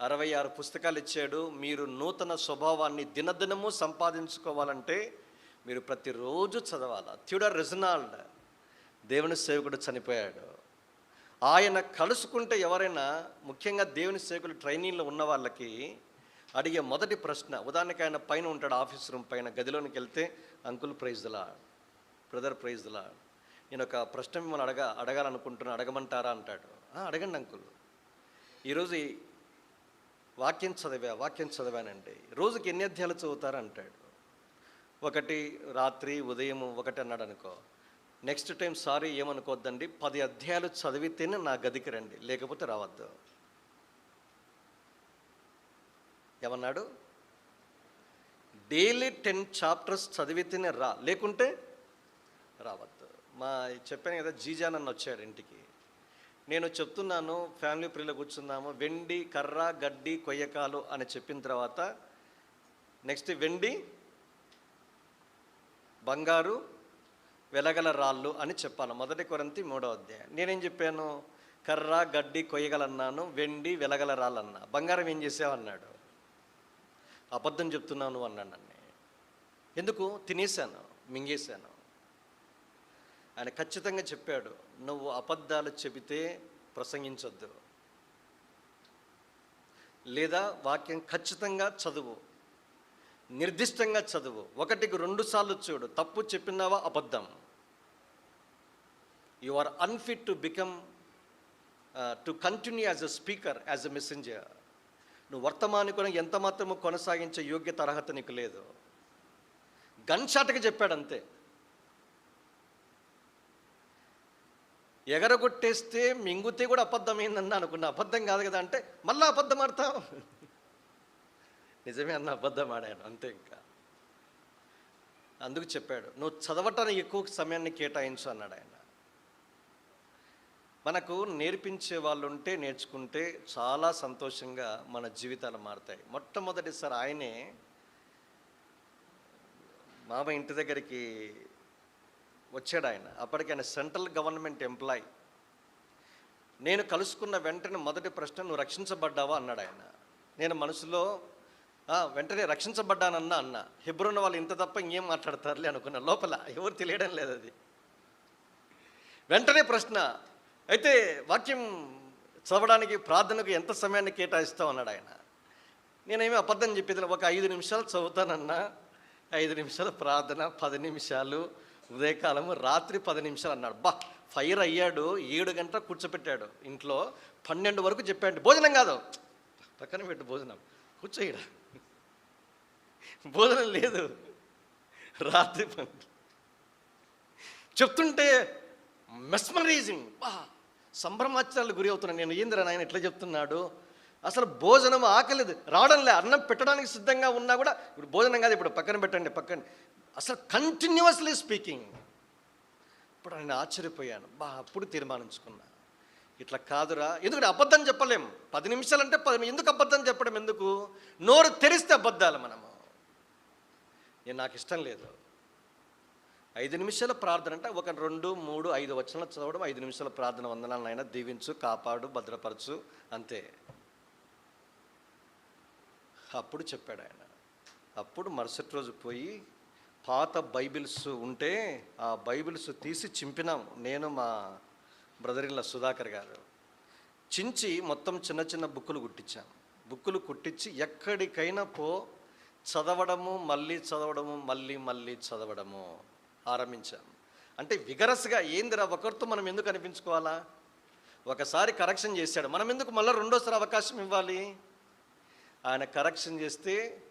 అరవై ఆరు పుస్తకాలు ఇచ్చాడు మీరు నూతన స్వభావాన్ని దినదినము సంపాదించుకోవాలంటే మీరు ప్రతిరోజు చదవాలి. థ్యూడర్ రెజనాల్డ్ దేవుని సేవకుడు చనిపోయాడు. ఆయన కలుసుకుంటే ఎవరైనా ముఖ్యంగా దేవుని సేవకులు ట్రైనింగ్లో ఉన్న వాళ్ళకి అడిగే మొదటి ప్రశ్న ఉదాహరణకి ఆయన పైన ఉంటాడు ఆఫీస్ రూమ్ పైన గదిలోనికి వెళ్తే అంకుల్ ప్రైజ్లా బ్రదర్ ప్రైజ్లా నేను ఒక ప్రశ్న మిమ్మల్ని అడగ అడగాలనుకుంటున్నా అడగమంటారా అంటాడు. అడగండి అంకుల్. ఈరోజు వాక్యం చదివా వాక్యం చదివానండి. రోజుకి ఎన్ని అధ్యాయాలు చదువుతారు అంటాడు. ఒకటి రాత్రి ఉదయం ఒకటి అన్నాడు అనుకో నెక్స్ట్ టైం సారీ ఏమనుకోవద్దండి పది అధ్యాయాలు చదివితేనే నా గదికి రండి లేకపోతే రావద్దు. ఏమన్నాడు? డైలీ టెన్ చాప్టర్స్ చదివితేనే రా లేకుంటే రావద్దు. మా చెప్పాను కదా జీజాన్ అన్న వచ్చాడు ఇంటికి. నేను చెప్తున్నాను ఫ్యామిలీ ప్రియులు కూర్చున్నాము వెండి కర్ర గడ్డి కొయ్యకాలు అని చెప్పిన తర్వాత నెక్స్ట్ వెండి బంగారు వెలగల రాళ్ళు అని చెప్పాను మొదటి కొరంతి మూడో అధ్యాయం. నేనేం చెప్పాను? కర్ర గడ్డి కొయ్యగలన్నాను వెండి వెలగల రాళ్ళు అన్నా బంగారం ఏం చేసావన్నాడు అబద్ధం చెప్తున్నాను అన్నాను నన్ను. ఎందుకు? తినేశాను మింగేశాను. ఆయన ఖచ్చితంగా చెప్పాడు నువ్వు అబద్ధాలు చెబితే ప్రసంగించొద్దు. లేదా వాక్యం ఖచ్చితంగా చదువు. నిర్దిష్టంగా చదువు. ఒకటికి రెండు సార్లు చూడు. తప్పు చెప్పినావా అబద్ధం. You are unfit to become to continue as a speaker as a messenger నువ్వు వర్తమానికులను ఎంత మాత్రము కొనసాగించే యోగ్యత అర్హత నీకు లేదు. గన్ షాట్గా చెప్పాడు అంతే ఎగరగొట్టేస్తే మింగుతే కూడా అబద్ధమైందన్న అనుకున్నా. అబద్ధం కాదు కదా అంటే మళ్ళీ అబద్ధం ఆడతావు నిజమే అన్న అబద్ధం ఆడాను అంతే ఇంకా. అందుకు చెప్పాడు నువ్వు చదవటానికి ఎక్కువ సమయాన్ని కేటాయించు అన్నాడు ఆయన. మనకు నేర్పించే వాళ్ళు ఉంటే నేర్చుకుంటే చాలా సంతోషంగా మన జీవితాలు మారుతాయి. మొట్టమొదటిసారి ఆయనే మామ ఇంటి దగ్గరికి వచ్చాడు ఆయన అప్పటికి ఆయన సెంట్రల్ గవర్నమెంట్ ఎంప్లాయీ. నేను కలుసుకున్న వెంటనే మొదటి ప్రశ్న నువ్వు రక్షించబడ్డావా? అన్నాడు ఆయన నేను మనసులో వెంటనే రక్షించబడ్డానన్నా అన్న. హెబ్రోన్ వాళ్ళు ఇంత తప్ప ఇంకేం మాట్లాడతారులే అనుకున్న లోపల. ఎవరు తెలియడం లేదు అది. వెంటనే ప్రశ్న అయితే వాక్యం చదవడానికి ప్రార్థనకు ఎంత సమయాన్ని కేటాయిస్తావు? అన్నాడు ఆయన నేనేమి అబద్ధం చెప్పేది ఒక ఐదు నిమిషాలు చదువుతానన్నా. ఐదు నిమిషాలు ప్రార్థన పది నిమిషాలు ఉదయకాలము రాత్రి పది నిమిషాలు అన్నాడు. బా ఫైర్ అయ్యాడు ఏడు గంటల కూర్చోపెట్టాడు. ఇంట్లో పన్నెండు వరకు చెప్పాడు. భోజనం కాదు. పక్కన పెట్టు భోజనం. కూర్చోయిడ భోజనం లేదు. రాత్రి పని చెప్తుంటే మెస్మరైజింగ్. బా సంభ్రమాచారాలు గురి అవుతున్నాను. నేను ఏందిరా నాయన ఎట్లా చెప్తున్నాడు? అసలు భోజనం ఆకలేదు. రావడంలే అన్నం పెట్టడానికి సిద్ధంగా ఉన్నా కూడా ఇప్పుడు భోజనం కాదు ఇప్పుడు పక్కన పెట్టండి పక్కన. అసలు కంటిన్యూస్లీ స్పీకింగ్ ఇప్పుడు నేను ఆశ్చర్యపోయాను. బా అప్పుడు తీర్మానించుకున్నా. ఇట్లా కాదురా. ఎందుకంటే అబద్ధం చెప్పలేం. పది నిమిషాలంటే పది ఎందుకు అబద్ధం చెప్పడం ఎందుకు? నోరు తెరిస్తే అబద్ధాలు మనము. నేను నాకు ఇష్టం లేదు. ఐదు నిమిషాల ప్రార్థన అంటే ఒక రెండు మూడు ఐదు వచనాలు చదవడం ఐదు నిమిషాల ప్రార్థన వందనాలను అయినా దీవించు కాపాడు భద్రపరచు అంతే. అప్పుడు చెప్పాడు ఆయన. అప్పుడు మరుసటి రోజు పోయి పాత బైబిల్స్ ఉంటే ఆ బైబిల్స్ తీసి చింపినాం. నేను మా బ్రదర్ ఇన్ల సుధాకర్ గారు. చించి మొత్తం చిన్న చిన్న బుక్కులు కుట్టించాం. బుక్కులు కుట్టించి ఎక్కడికైనా పో చదవడము మళ్ళీ చదవడము మళ్ళీ మళ్ళీ చదవడము ఆరంభించాం. అంటే విగరస్గా ఏందిరా ఒకరితో మనం ఎందుకు అనిపించుకోవాలా? ఒకసారి కరెక్షన్ చేశాడు. మనం ఎందుకు మళ్ళీ రెండోసారి అవకాశం ఇవ్వాలి? ఆయన కరెక్షన్ చేస్తే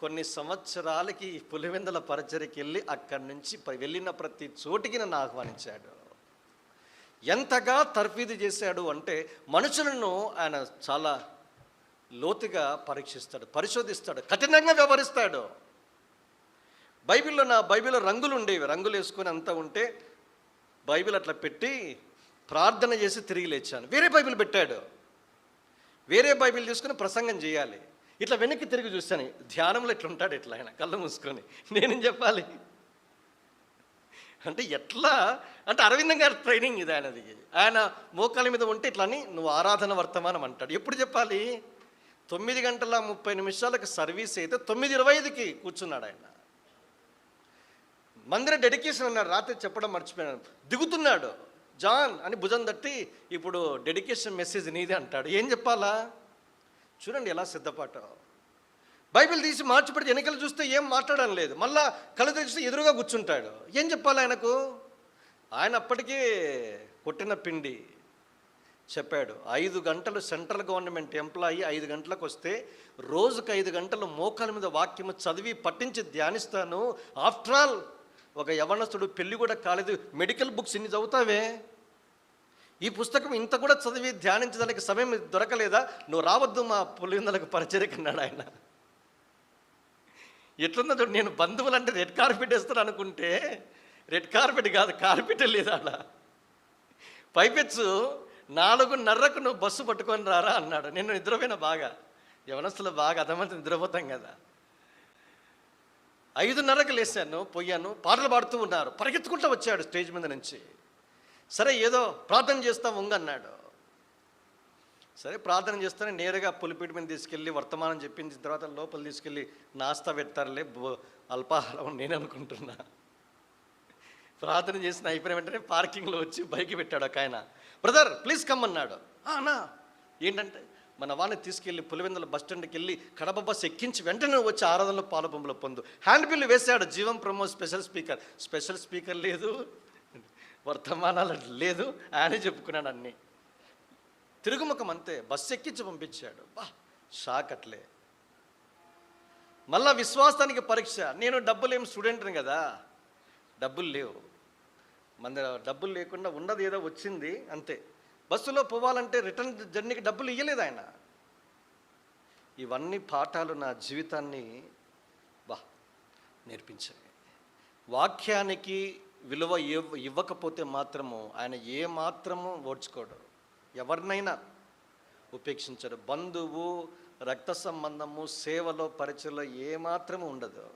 కొన్ని సంవత్సరాలకి పులివెందుల పరిచరికి వెళ్ళి అక్కడి నుంచి వెళ్ళిన ప్రతి చోటికి నన్ను ఆహ్వానించాడు. ఎంతగా తర్ఫీదు చేశాడు అంటే మనుషులను ఆయన చాలా లోతుగా పరీక్షిస్తాడు పరిశోధిస్తాడు కఠినంగా వ్యవహరిస్తాడు. బైబిల్లో నా బైబిల్లో రంగులు ఉండేవి. రంగులు వేసుకొని అంతా ఉంటే బైబిల్ అట్లా పెట్టి ప్రార్థన చేసి తిరిగి లేచాను. వేరే బైబిల్ పెట్టాడు. వేరే బైబిల్ తీసుకుని ప్రసంగం చేయాలి. ఇట్లా వెనక్కి తిరిగి చూస్తాను ధ్యానంలో ఇట్లా ఉంటాడు ఇట్లా ఆయన కళ్ళు మూసుకొని. నేనేం చెప్పాలి? అంటే ఎట్లా? అంటే అరవిందం గారి ట్రైనింగ్ ఇది ఆయనది. ఆయన మోకాల మీద ఉంటే ఇట్లా అని నువ్వు ఆరాధన వర్తమానం అంటాడు. ఎప్పుడు చెప్పాలి? తొమ్మిది గంటల ముప్పై నిమిషాలకు సర్వీస్ అయితే తొమ్మిది ఇరవై ఐదుకి కూర్చున్నాడు ఆయన. మందిర డెడికేషన్ అన్నాడు. రాత్రి చెప్పడం మర్చిపోయాను. దిగుతున్నాడు. జాన్ అని భుజం తట్టి ఇప్పుడు డెడికేషన్ మెసేజ్ నీదే అంటాడు. ఏం చెప్పాలా? చూడండి ఎలా సిద్ధపాట బైబిల్ తీసి మార్చి పెడితే ఎన్నికలు చూస్తే ఏం మాట్లాడడం లేదు. మళ్ళా కళ్ళు తెరిస్తే ఎదురుగా కూర్చుంటాడు. ఏం చెప్పాలి ఆయనకు? ఆయన అప్పటికే కొట్టిన పిండి చెప్పాడు. ఐదు గంటలు సెంట్రల్ గవర్నమెంట్ ఎంప్లాయీ ఐదు గంటలకు వస్తే రోజుకు ఐదు గంటలు మోకాల మీద వాక్యము చదివి పట్టించి ధ్యానిస్తాను. ఆఫ్టర్ ఆల్ ఒక యవనస్తుడు పెళ్ళి కూడా కాలేదు. మెడికల్ బుక్స్ ఇన్ని చదువుతావే? ఈ పుస్తకం ఇంత కూడా చదివి ధ్యానించడానికి సమయం దొరకలేదా? నువ్వు రావద్దు మా పులిందలకు పరిచర్యకు అన్నాడు ఆయన. ఎట్లున్నదో నేను బంధువులు అంటే రెడ్ కార్పెట్ వేస్తాను అనుకుంటే రెడ్ కార్పెట్ కాదు కార్పెట్ లేదు అలా పైపెచ్చు నాలుగున్నరకు నువ్వు బస్సు పట్టుకొని రారా అన్నాడు. నేను నిద్రపోయిన బాగా. యవనస్తులు బాగా అర్థమంతా నిద్రపోతాం కదా. ఐదున్నరకు లేచాను పోయాను పాటలు పాడుతూ ఉన్నారు. పరిగెత్తుకుంటూ వచ్చాడు స్టేజ్ మీద నుంచి. సరే ఏదో ప్రార్థన చేస్తా ఉంగన్నాడు. సరే ప్రార్థన చేస్తానే నేరుగా పులిపీటి మీద తీసుకెళ్ళి వర్తమానం చెప్పించిన తర్వాత లోపల తీసుకెళ్ళి నాస్తా పెడతారులే అల్పాహారం నేను అనుకుంటున్నా. ప్రార్థన చేసిన అయిపోయిన వెంటనే పార్కింగ్లో వచ్చి బైక్ పెట్టాడు ఒక ఆయన. బ్రదర్ ప్లీజ్ కమ్ అన్నాడు. అన్నా. ఏంటంటే మన వాడిని తీసుకెళ్ళి పులివెందుల బస్ స్టాండ్కి వెళ్ళి కడప బస్ ఎక్కించి వెంటనే వచ్చి ఆరాధనలో పాలబొమ్మలో పొందు. హ్యాండ్ బిల్ వేశాడు జీవం ప్రమో స్పెషల్ స్పీకర్. స్పెషల్ స్పీకర్ లేదు. వర్తమానాలు లేదు ఆయనే చెప్పుకున్నాడు అన్నీ. తిరుగుముఖం అంతే బస్సు ఎక్కించి పంపించాడు. బా షాక్ అట్లే. మళ్ళా విశ్వాసానికి పరీక్ష. నేను డబ్బులు ఏం స్టూడెంట్ని కదా. డబ్బులు లేవు. మన డబ్బులు లేకుండా ఉన్నది ఏదో వచ్చింది అంతే. బస్సులో పోవాలంటే రిటర్న్ జర్నీకి డబ్బులు ఇవ్వలేదు ఆయన. ఇవన్నీ పాఠాలు నా జీవితాన్ని బా నేర్పించాయి. వాక్యానికి విలువ ఇవ్వ ఇవ్వకపోతే మాత్రము ఆయన ఏ మాత్రము ఓడ్చుకోడు. ఎవరినైనా ఉపేక్షించడు. బంధువు రక్త సంబంధము సేవలో పరిచయలో ఏ మాత్రము ఉండదు.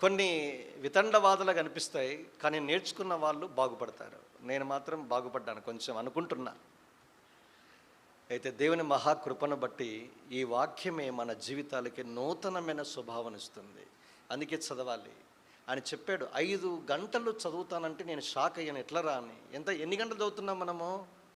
కొన్ని వితండవాదులు కనిపిస్తాయి కానీ నేర్చుకున్న వాళ్ళు బాగుపడతారు. నేను మాత్రం బాగుపడ్డాను కొంచెం అనుకుంటున్నా. అయితే దేవుని మహాకృపను బట్టి ఈ వాక్యమే మన జీవితాలకి నూతనమైన స్వభావం ఇస్తుంది అందుకే చదవాలి. ఆయన చెప్పాడు. ఐదు గంటలు చదువుతానంటే నేను షాక్ అయ్యాను. ఎట్లా రా అని. ఎంత ఎన్ని గంటలు చదువుతున్నాం మనము?